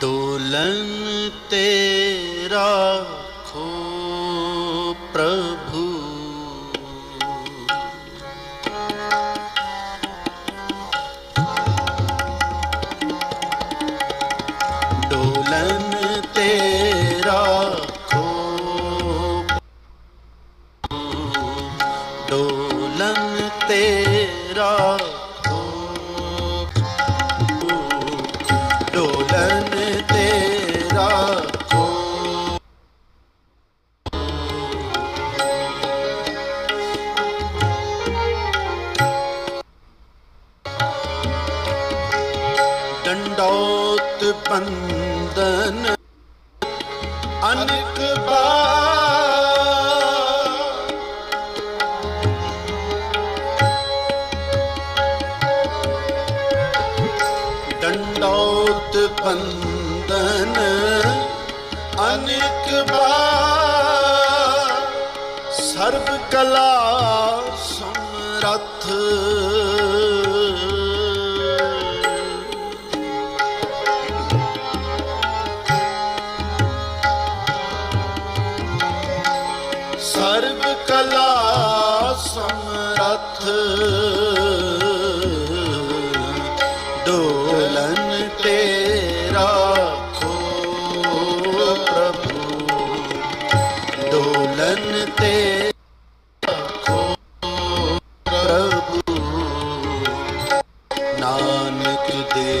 ਡੋਲਨ ਤੇਰਾ ਖੋ ਪ੍ਰਭੂ। ਡੋਲਨ ਤੇਰਾ ਖੋ ਡੋਲਨ ਤੇਰਾ ਡੰਡੋਤ ਬੰਦਨ ਅਨਕ ਬਾਰ ਡੰਡੋਤ ਬੰਦਨ ਅਨਕ ਬਾਰ ਸਰਬ ਕਲਾ ਸਮਰੱਥ ਸਰਬ ਕਲਾ ਸਮਰੱਥ। ਡੋਲਨ ਤੇਰਾ ਖੋ ਪ੍ਰਭੂ। ਡੋਲਨ ਤੇ ਨਾਨਕ ਦੇ